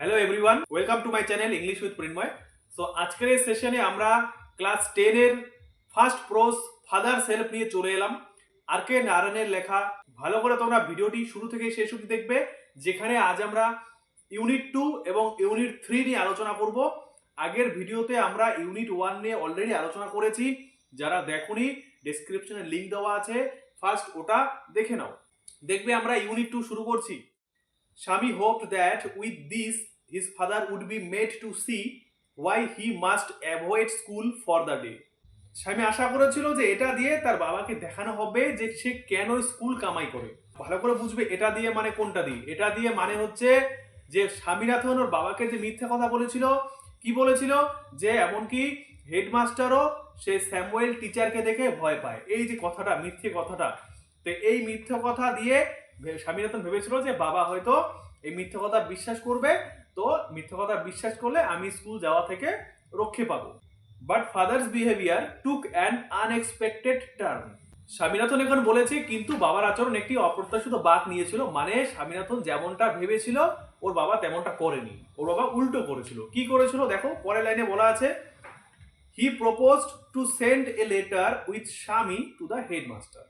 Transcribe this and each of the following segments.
Hello everyone welcome to my channel English with Prinmoy so আজকের এই সেশনে আমরা ক্লাস টেনের ফার্স্ট প্রোস ফাদার সেলফ নিয়ে চলে এলাম। আর কে নারায়ণের লেখা। ভালো করে তোমরা ভিডিওটি শুরু থেকে শেষ অবধি দেখবে, যেখানে আজ আমরা ইউনিট টু এবং ইউনিট থ্রি নিয়ে আলোচনা করব। আগের ভিডিওতে আমরা ইউনিট ওয়ান নিয়ে অলরেডি আলোচনা করেছি। যারা দেখোনি ডেসক্রিপশনে লিঙ্ক দেওয়া আছে। ফার্স্ট ওটা দেখে নাও। দেখবে আমরা ইউনিট টু শুরু করছি। Shami hoped that with this, his father would be made to see why he must avoid school for the day. স্বামী আশা করেছিল যে এটা দিয়ে তার বাবাকে দেখানো হবে যে সে কেন স্কুল কামাই করে। ভালো করে বুঝবে এটা দিয়ে মানে কোনটা দিয়ে? এটা দিয়ে মানে হচ্ছে যে স্বামীনাথন ওর বাবাকে যে মিথ্যা কথা বলেছিল, কি বলেছিল? যে এমনকি হেডমাস্টারও সে স্যামুয়েল টিচারকে দেখে ভয় পায়। এই যে কথাটা, মিথ্যে কথাটা, তো এই মিথ্যে কথা দিয়ে ভে- স্বামীনাথন ভেবেছিল যে বাবা হয়তো এই মিথ্যে কথা বিশ্বাস করবে, তো মিথ্যে কথা বিশ্বাস করলে আমি স্কুল যাওয়া থেকে রক্ষে পাবো। But father's behaviour took an unexpected turn Swaminathan এখন বলেছে, কিন্তু বাবার আচরণ একটি অপ্রত্যাশিত বাঁক নিয়েছিল। মানে স্বামীনাথন যেমনটা ভেবেছিল, ওর বাবা তেমনটা করেনি। ওর বাবা উল্টো করেছিল। কি করেছিল? দেখো, পরের লাইনে বলা আছে he proposed to send a letter with Swami to the headmaster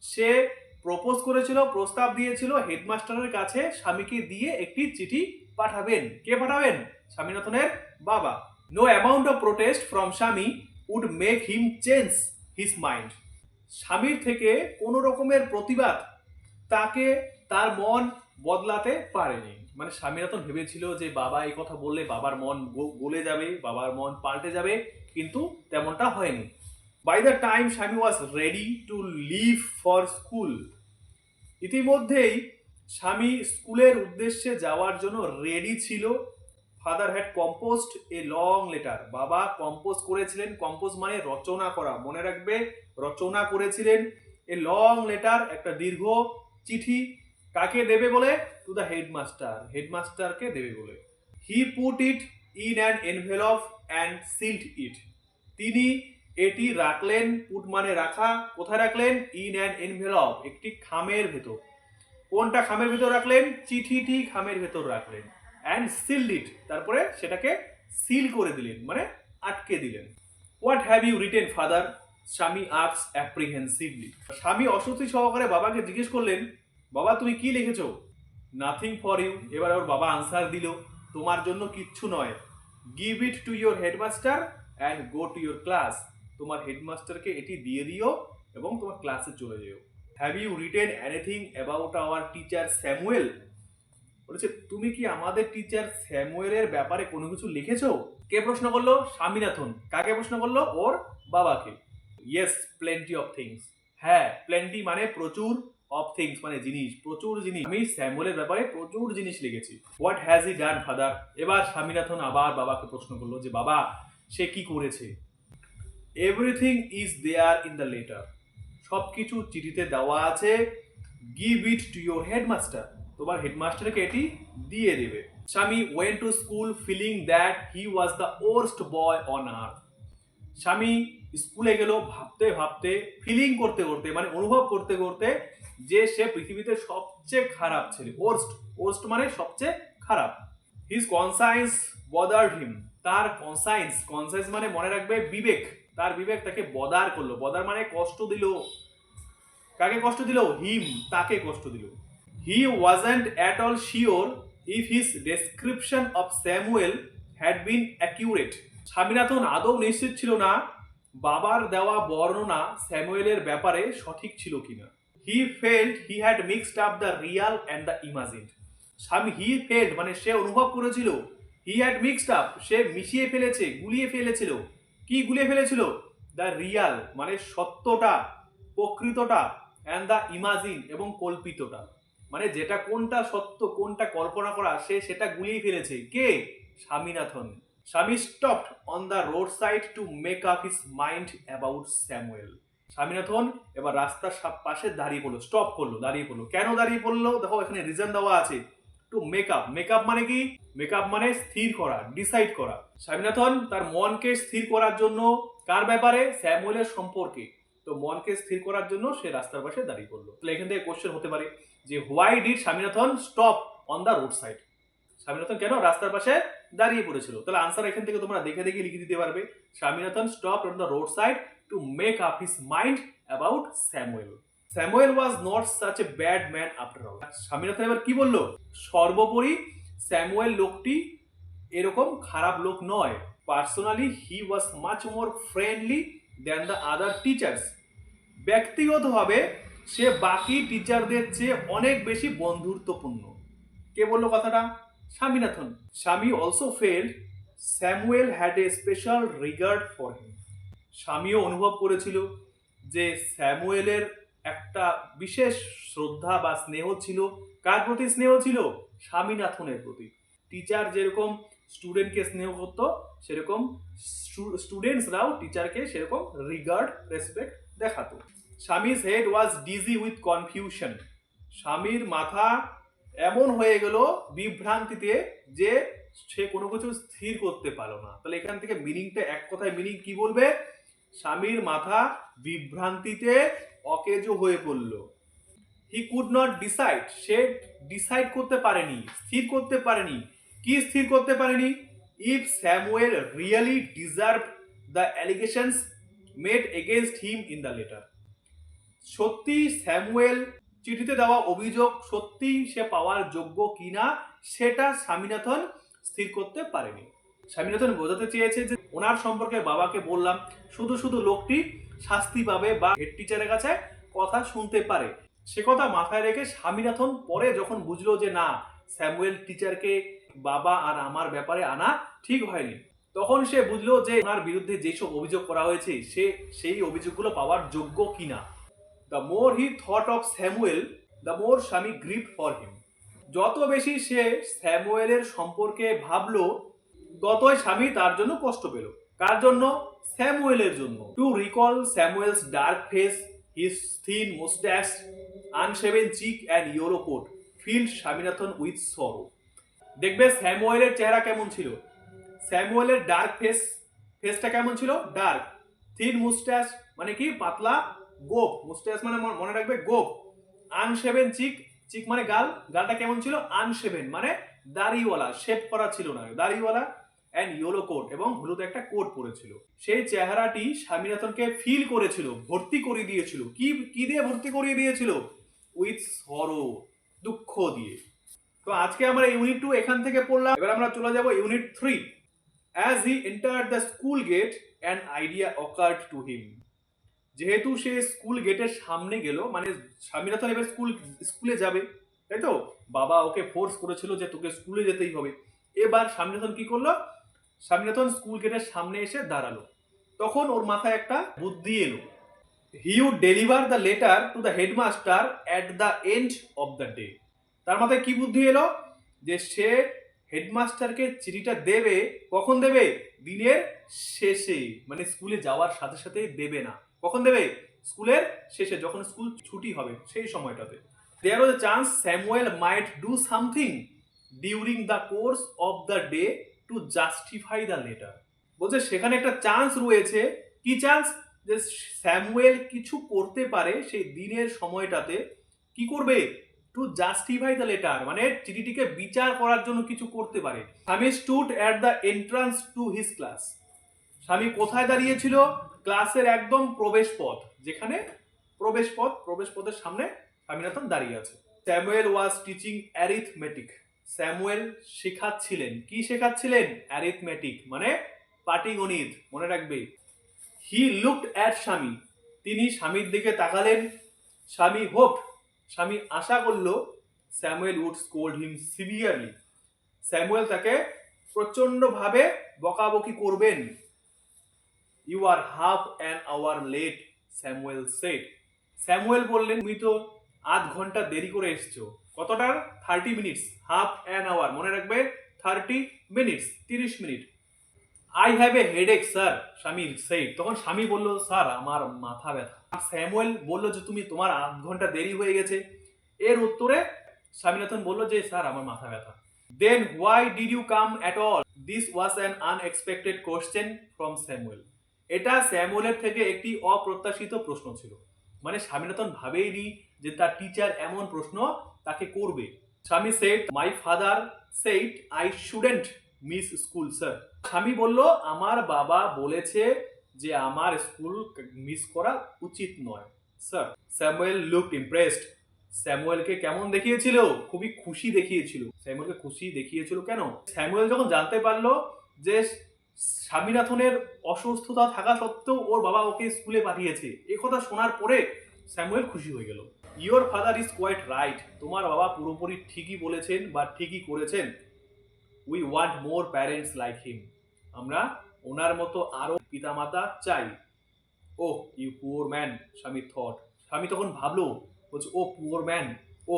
say propose করেছিল, প্রস্তাব দিয়েছিল হেডমাস্টারের কাছে স্বামীকে দিয়ে একটি চিঠি পাঠাবেন। কে পাঠাবেন? স্বামীনাথনের বাবা। No amount of protest from Swami would make him change his mind স্বামীর থেকে কোনো রকমের প্রতিবাদ তাকে তার মন বদলাতে পারেনি। মানে স্বামীনাথন ভেবেছিল যে বাবা এই কথা বললে বাবার মন গলে যাবে, বাবার মন পাল্টে যাবে, কিন্তু তেমনটা হয়নি। By the time Swami was ready to leave for school ইতিমধ্যেই স্বামী স্কুলের উদ্দেশ্যে যাওয়ার জন্য রেডি ছিল। Father had composed a long letter বাবা কম্পোজ করেছিলেন। কম্পোজ মানে রচনা করা। মনে রাখবে, রচনা করেছিলেন। এ লং লেটার একটা দীর্ঘ চিঠি কাকে দেবে বলে? টু দ্য হেডমাস্টার হেডমাস্টারকে দেবে বলে। He put it in an envelope and sealed it তিনি এটি রাখলেন পুট মানে রাখা, কোথায় রাখলেন? ইন অ্যান এনভেলভ একটি খামের ভেতর। কোনটা খামের ভেতর রাখলেন? চিঠিটি খামের ভেতর রাখলেন। অ্যান্ড সিল্ড ইট, তারপরে সেটাকে সিল করে দিলেন মানে আটকে দিলেন। What have you written, father? Swami আক্স apprehensively. স্বামী অস্বস্তি সহকারে বাবাকে জিজ্ঞেস করলেন, বাবা, তুমি কি লিখেছো? নাথিং ফর ইউ এবার ওর বাবা আনসার দিল, তোমার জন্য কিচ্ছু নয়। Give it to your headmaster and go to your class তোমার হেডমাস্টারকে এটি দিয়ে দিও এবং তোমার ক্লাসে চলে যেও। Have you written anything about our teacher Samuel বলেছে, তুমি কি আমাদের টিচার স্যামুয়েলের ব্যাপারে কোনো কিছু লিখেছো? কে প্রশ্ন করল? স্বামীনাথন। কাকে প্রশ্ন করল? ওর বাবাকে। ইয়েস প্লেন্টি অফ থিংস হ্যাঁ প্লেন্টি মানে প্রচুর অফ থিংস মানে জিনিস, প্রচুর জিনিস। আমি স্যামুয়েলের ব্যাপারে প্রচুর জিনিস লিখেছি। What has he done father এবার স্বামীনাথন আবার বাবাকে প্রশ্ন করল যে, বাবা, সে কি করেছে? Everything is there in the letter সব কিছু চিঠিতে দেওয়া আছে। Give it to your headmaster তোমার হেডমাস্টারকে এটি দিয়ে দেবে। Swami went to school feeling that he was the worst boy on earth Swami স্কুলে গেল ভাবতে ভাবতে ফিলিং করতে করতে মানে অনুভব করতে করতে যে সে পৃথিবীতে সবচেয়ে খারাপ ছেলে। ওর্স্ট ওর্স্ট মানে সবচেয়ে খারাপ। হিজ কনসাইন্স বদার্ড হিম তার কনসাইন্স কনসাইন্স মানে মনে রাখবে বিবেক। তার বিবেক তাকে বদার করল। বদার মানে কষ্ট দিল। কাকে কষ্ট দিল? হিম, তাকে কষ্ট দিল। He wasn't at all sure if his description of Samuel had been accurate Swaminathan আদৌ নিশ্চিত ছিল না বাবার দেওয়া বর্ণনা স্যামুয়েলের ব্যাপারে সঠিক ছিল কিনা। He felt he had mixed up the real and the imagine Swami he felt মানে সে অনুভব করেছিল হি হ্যাড মিক্সড আপ সে মিশিয়ে ফেলেছে, গুলিয়ে ফেলেছিল। কি গুলিয়ে ফেলেছিল? দ্য রিয়াল মানে সত্যটা, প্রকৃতটা অ্যান্ড দ্য ইমাজিন এবং কল্পিতটা। মানে যেটা কোনটা সত্য, কোনটা কল্পনা করা, সে সেটা গুলিয়ে ফেলেছে। কে? Swaminathan. Swami stopped on the road side to make up his mind about Samuel Swaminathan এবার রাস্তার পাশে দাঁড়িয়ে পড়ল। স্টপ করল, দাঁড়িয়ে পড়ল। কেন দাঁড়িয়ে পড়ল? দেখো এখানে রিজন দেওয়া আছে। To make up make up মানে কি? মেক আপ মানে স্থির করা ডিসাইড করা। স্বামীনাথন, তার মনকে স্থির করার জন্য কার ব্যাপারে? স্যামুয়েলের সম্পর্কে। তো মনকে স্থির করার জন্য সে রাস্তার পাশে দাঁড়িয়ে পড়ল। তাহলে এখান থেকে কোশ্চেন হতে পারে যে why did Swaminathan stop on the road side Swaminathan কেন রাস্তার পাশে দাঁড়িয়ে পড়েছিল? তাহলে আনসার এখান থেকে তোমরা দেখে দেখে লিখে দিতে পারবে। Swaminathan stop on the road side to make up his mind about Samuel. Samuel was not such a bad man after all. Swaminathan এবার কি বলল? সর্বোপরি স্যামুয়েল লোকটি এরকম খারাপ লোক নয়। Personally he was much more friendly than the other teachers. ব্যক্তিগতভাবে সে বাকি টিচারদের চেয়ে অনেক বেশি বন্ধুত্বপূর্ণ। কে বলল কথাটা? Swaminathan. Swami also felt Samuel had a special regard for him. স্বামীও অনুভব করেছিল যে স্যামুয়েলের একটা বিশেষ শ্রদ্ধা বা স্নেহ ছিল। কার প্রতি স্নেহ ছিল? স্বামীনাথনের প্রতি। টিচার যেরকম স্টুডেন্টকে স্নেহ করতো, সেরকম স্টুডেন্টসরাও টিচারকে সেরকম রিগার্ড রেসপেক্ট দেখাতো। স্বামীর head was dizzy with confusion স্বামীর মাথা এমন হয়ে গেল বিভ্রান্তিতে যে সে কোনো কিছু স্থির করতে পারল না। তাহলে এখান থেকে মিনিংটা এক কথায় মিনিং কি বলবে? স্বামীর মাথা বিভ্রান্তিতে অকেজো হয়ে পড়ল। হি কুড নট ডিসাইড সে ডিসাইড করতে পারেনি, স্থির করতে পারেনি। কি স্থির করতে পারেনি? If Samuel really deserve the allegations made against him in the letter সত্যি স্যামুয়েল চিঠিতে দেওয়া অভিযোগ সত্যি সে পাওয়ার যোগ্য কিনা সেটা স্বামীনাথন স্থির করতে পারেনি। স্বামীনাথন বোঝাতে চেয়েছে যে, ওনার সম্পর্কে বাবাকে বললাম, শুধু শুধু লোকটি শাস্তি পাবে বা হেড টিচারের কাছে কথা শুনতে পারে। সে কথা মাথায় রেখে স্বামীনাথন পরে যখন বুঝলো যে না, স্যামুয়েল টিচারকে বাবা আর আমার ব্যাপারে আনা ঠিক হয়নি, তখন সে বুঝলো যে ওনার বিরুদ্ধে যেসব অভিযোগ করা হয়েছে, সে সেই অভিযোগগুলো পাওয়ার যোগ্য কিনা। The more he thought of Samuel the more Swami grieved for হিম যত বেশি সে স্যামুয়েলের সম্পর্কে ভাবলো, ততই স্বামী তার জন্য কষ্ট পেল। কার জন্য? স্যামুয়েলের জন্য। To recall Samuel's dark face his thin moustache unshaven cheek and yellow coat filled Swaminathan with sorrow দেখবে স্যামুয়েলের চেহারা কেমন ছিল? স্যামুয়েলের ডার্ক ফেস ফেসটা কেমন ছিল? ডার্ক থিন মুস্ট্যাশ মানে কি? পাতলা, গোপ। মুস্ট্যাশ মানে মনে- মনে রাখবে গোপ। আনশেভেন চিক চিক মানে গাল। গালটা কেমন ছিল? আনশেভেন মানে দাড়িওয়ালা শেপ করা ছিল না। দাড়িওয়ালা অ্যান্ড ইয়েলো কোট এবং হলুদ একটা কোট পরেছিল। সেই চেহারাটি স্বামীনাথনকে ফিল করেছিল, ভর্তি করিয়ে দিয়েছিল। কি কি দিয়ে ভর্তি করিয়ে দিয়েছিল? উইথ সরো দুঃখ দিয়ে। তো আজকে আমরা ইউনিট টু এখান থেকে পড়লাম। এবার আমরা চলে যাব unit three as he entered the school gate an idea occurred to him যেহেতু সে স্কুল গেটের সামনে গেল মানে স্বামীনাথন এবার স্কুল স্কুলে যাবে, তাই তো? বাবা ওকে ফোর্স করেছিল যে তোকে স্কুলে যেতেই হবে। এবার স্বামীনাথন কি করল? স্বামীনাথন স্কুল গেটের সামনে এসে দাঁড়াল। তখন ওর মাথায় একটা বুদ্ধি এলো। He would deliver the letter to the headmaster at the end of the day তার মাথায় কি বুদ্ধি এলো? যে সে হেডমাস্টারকে চিঠিটা দেবে, কখন দেবে? দিনের শেষে। মানে স্কুলে যাওয়ার সাথে সাথেই দেবে না। কখন দেবে? স্কুলের শেষে, যখন স্কুল ছুটি হবে সেই সময়টাতে। There was chance Samuel might do something during the course of the day to justify the letter বলছে, সেখানে একটা চান্স রয়েছে। কি চান্স যে স্যামুয়েল কিছু করতে পারে সেই দিনের সময়টাতে। কি করবে? টু জাস্টিফাই দ্য লেটার মানে চিঠিটিকে বিচার করার জন্য কিছু করতে পারে। Swami stood at the entrance to his class Swami কোথায় দাঁড়িয়েছিল? ক্লাসের একদম প্রবেশ পথ যেখানে প্রবেশ পথ প্রবেশ পথের সামনে স্বামীনাথন দাঁড়িয়ে আছে। Samuel was teaching arithmetic Samuel শেখাচ্ছিলেন। কি শেখাচ্ছিলেন? অ্যারিথমেটিক মানে পাটিগণিত, মনে রাখবে। হি লুকড অ্যাট স্বামী। তিনি স্বামীর দিকে তাকালেন। স্বামী, হোপ, স্বামী আশা করল Samuel would scold him severely. Samuel তাকে প্রচণ্ডভাবে বকাবকি করবেন। You are half an hour late Samuel said Samuel বললেন, তুমি তো আধ ঘণ্টা দেরি করে এসছো। কতটার thirty minutes half an hour মনে রাখবে থার্টি মিনিটস তিরিশ minute I have a headache sir Swami সেই তখন স্বামী বলল স্যার আমার মাথা ব্যথা। স্যামুয়েল বলল যে, তুমি তোমার আধ ঘণ্টা দেরি হয়ে গেছে। এর উত্তরে স্বামীনাথন বলল যে স্যার আমার মাথা ব্যথা। Then why did you come at all this was an unexpected question from Samuel. এটা স্যামুয়েলের থেকে একটি অপ্রত্যাশিত প্রশ্ন ছিল। মানে স্বামীনাথন ভাবেইনি যে, তার টিচার এমন প্রশ্ন তাকে করবে। Swami said my father said I shouldn't miss school sir Swami বলল, আমার বাবা বলেছে যে আমার স্কুল মিস করা উচিত নয় স্যার স্যামুয়েল লুক ইমপ্রেসড স্যামুয়েলকে কেমন দেখিয়েছিল? খুবই খুশি দেখিয়েছিল। স্যামুয়েলকে খুশি দেখিয়েছিল কেন? স্যামুয়েল যখন জানতে পারল যে স্বামীনাথনের অসুস্থতা থাকা সত্ত্বেও ওর বাবা ওকে স্কুলে পাঠিয়েছে, এ কথা শোনার পরে স্যামুয়েল খুশি হয়ে গেল। Your father is quite right তোমার বাবা পুরোপুরি ঠিকই বলেছেন বা ঠিকই করেছেন। We want more parents like him আমরা ওনার মতো আরও পিতামাতা চাই। ও you poor man Swami thought. Swami তখন ভাবলো, বলছে ও পুয়ার ম্যান ও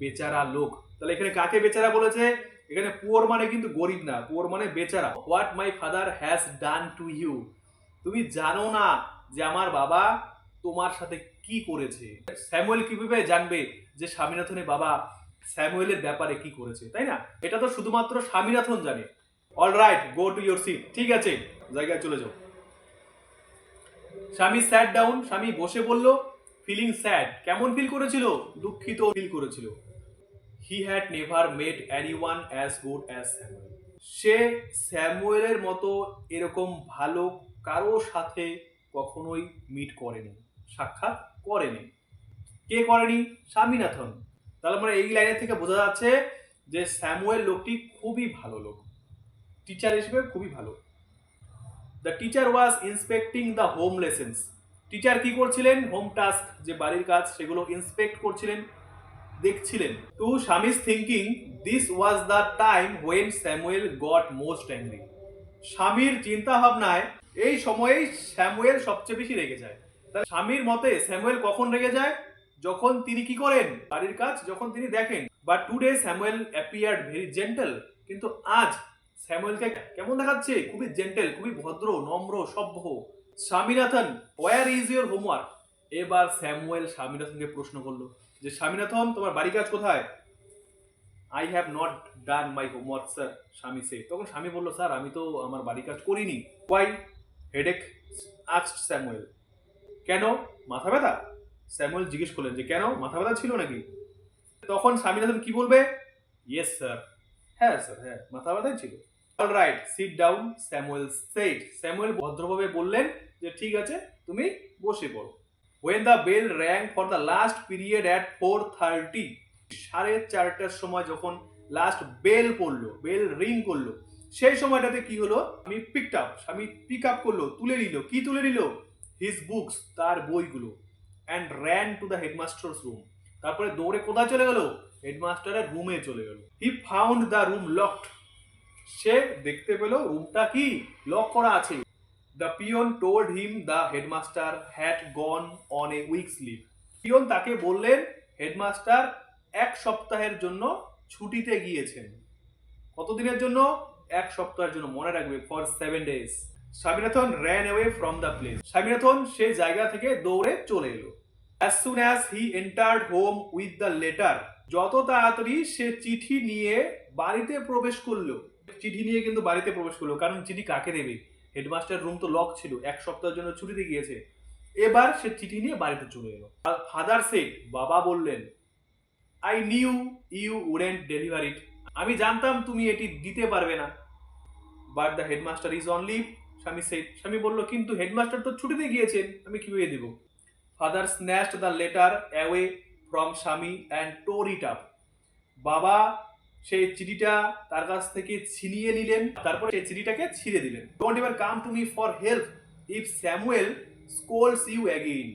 বেচারা লোক। তাহলে এখানে কাকে বেচারা বলেছে? এখানে পুয়ার মানে কিন্তু গরিব না পুয়ার মানে বেচারা। What my father has done to you তুমি জানো না যে আমার বাবা তোমার সাথে কি করেছে? স্যামুয়েল কীভাবে জানবে যে স্বামীনাথনের বাবা স্যামুয়েলের ব্যাপারে কি করেছে, তাই না? এটা তো শুধুমাত্র স্বামীনাথন জানে। All right go to your seat ঠিক আছে, জায়গায় চলে যাও। স্বামী স্যাট ডাউন স্বামী বসে বলল ফিলিং স্যাড কেমন ফিল করেছিল? দুঃখিত ফিল করেছিল। He had never met anyone as good as Samuel সে স্যামুয়েলের মতো এরকম ভালো কারও সাথে কখনোই মিট করেনি। সাক্ষাৎ করেনি। কে করেনি? স্বামীনাথন। তাহলে মানে এই লাইনের থেকে বোঝা যাচ্ছে যে স্যামুয়েল লোকটি খুবই ভালো লোক। টিচার হিসেবে খুবই ভালো। The teacher was inspecting the home lessons teacher কি করছিলেন? হোম টাস্ক যে বাড়ির কাজ, সেগুলো ইন্সপেক্ট করছিলেন, দেখছিলেন। To Swami's thinking this was the time when Samuel got most angry স্বামীর চিন্তা ভাবনায় এই সময়েই স্যামুয়েল সবচেয়ে বেশি রেগে যায়। স্বামীর মতে স্যামুয়েল কখন রেগে যায়? যখন তিনি কি করেন? বাড়ির কাজ যখন তিনি দেখেন। But today Samuel appeared very gentle. কিন্তু আজ স্যামুয়েলকে কেমন দেখাচ্ছে? খুবই জেন্টেল, খুবই ভদ্র, নম্র, সভ্য। Swaminathan where is your homework এবার স্যামুয়েল স্বামীনাথনকে প্রশ্ন করল যে, স্বামীনাথন, তোমার বাড়ি কাজ কোথায়? I have not done my homework sir Swami সে তখন স্বামী বলল, স্যার, আমি তো আমার বাড়ি কাজ করিনি। ওয়াই হেডেক আক্সড স্যামুয়েল। কেন মাথা ব্যথা? স্যামুয়েল জিজ্ঞেস করলেন যে কেন মাথা ব্যথা ছিল নাকি? তখন স্বামীনাথন কি বলবে? ইয়েস স্যার হ্যাঁ স্যার হ্যাঁ মাথা ব্যথাই ছিল। All right sit down Samuel said Samuel ভদ্রভাবে বললেন যে, ঠিক আছে, তুমি বসে পড়ো। When the bell rang for the last period at four thirty সাড়ে চারটার সময় যখন লাস্ট বেল পড়ল বেল রিং করল, সেই সময়টাতে কি হলো? আমি পিকড আপ আমি পিক আপ করল, তুলে নিল। কি তুলে নিল? হিজ বুকস তার বইগুলো and ran to the headmaster's room তারপরে দৌড়ে কোথায় চলে গেল? হেডমাস্টারের রুমে চলে গেল। He found the room locked সে দেখতে পেল রুমটা কি? লক করা আছে। The peon told him the headmaster had gone on a week's leave peon তাকে বললেন হেডমাস্টার এক সপ্তাহের জন্য ছুটিতে গিয়েছেন। কতদিনের জন্য? এক সপ্তাহের জন্য, মনে রাখবে for seven days Swaminathan ran away from the place Swaminathan সেই জায়গা থেকে দৌড়ে চলে এলো। As soon as he entered home with the letter যত তাড়াতাড়ি সে চিঠি নিয়ে বাড়িতে প্রবেশ করল। চিঠি নিয়ে কিন্তু বাড়িতে প্রবেশ করল, কারণ চিঠি কাকে দেবে? হেডমাস্টার রুম তো লক ছিল, এক সপ্তাহের জন্য ছুটিতে গিয়েছে। এবার সে চিঠি নিয়ে বাড়িতে চলে এলো। ফাদার সেট বাবা বললেন I knew you wouldn't deliver আমি জানতাম তুমি এটি দিতে পারবে না। But the headmaster is on leave Swami said Swami বলল, কিন্তু হেডমাস্টার তো ছুটিতে গিয়েছেন, আমি কীভাবে দেব? Father snatched the letter away from Swami and tore it up বাবা সেই চিঠিটা তার কাছ থেকে ছিনিয়ে নিলেন, তারপর সেই চিঠিটাকে ছিঁড়ে দিলেন। Don't ever come to me for help if Samuel scolds you again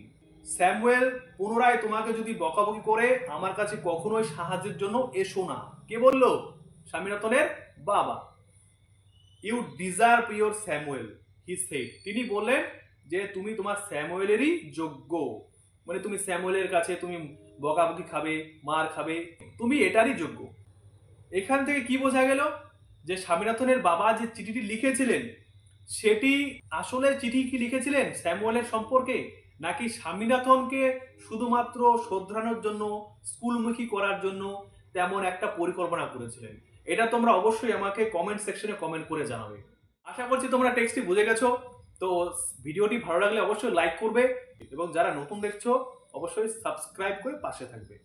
Samuel পুনরায় তোমাকে যদি বকাবকি করে, আমার কাছে কখনোই সাহায্যের জন্য এসো না। কে বলল? স্বামীনাথনের বাবা। You deserve your Samuel he তিনি বললেন যে তুমি তোমার স্যামুয়েলেরই যোগ্য। মানে তুমি স্যামুয়েলের কাছে তুমি বকাবকি খাবে, মার খাবে, তুমি এটারই যোগ্য। এখান থেকে কি বোঝা গেল? যে স্বামীনাথনের বাবা যে চিঠিটি লিখেছিলেন, সেটি আসলে চিঠি কি লিখেছিলেন স্যামুয়েলের সম্পর্কে? নাকি স্বামীনাথনকে শুধুমাত্র শোধরানোর জন্য, স্কুলমুখী করার জন্য তেমন একটা পরিকল্পনা করেছিলেন? এটা তোমরা অবশ্যই আমাকে কমেন্ট সেকশনে কমেন্ট করে জানাবে। আশা করছি তোমরা টেক্সটটি বুঝে গেছো। তো ভিডিওটি ভালো লাগলে অবশ্যই লাইক করবে এবং যারা নতুন দেখছ, অবশ্যই সাবস্ক্রাইব করে পাশে থাকবে।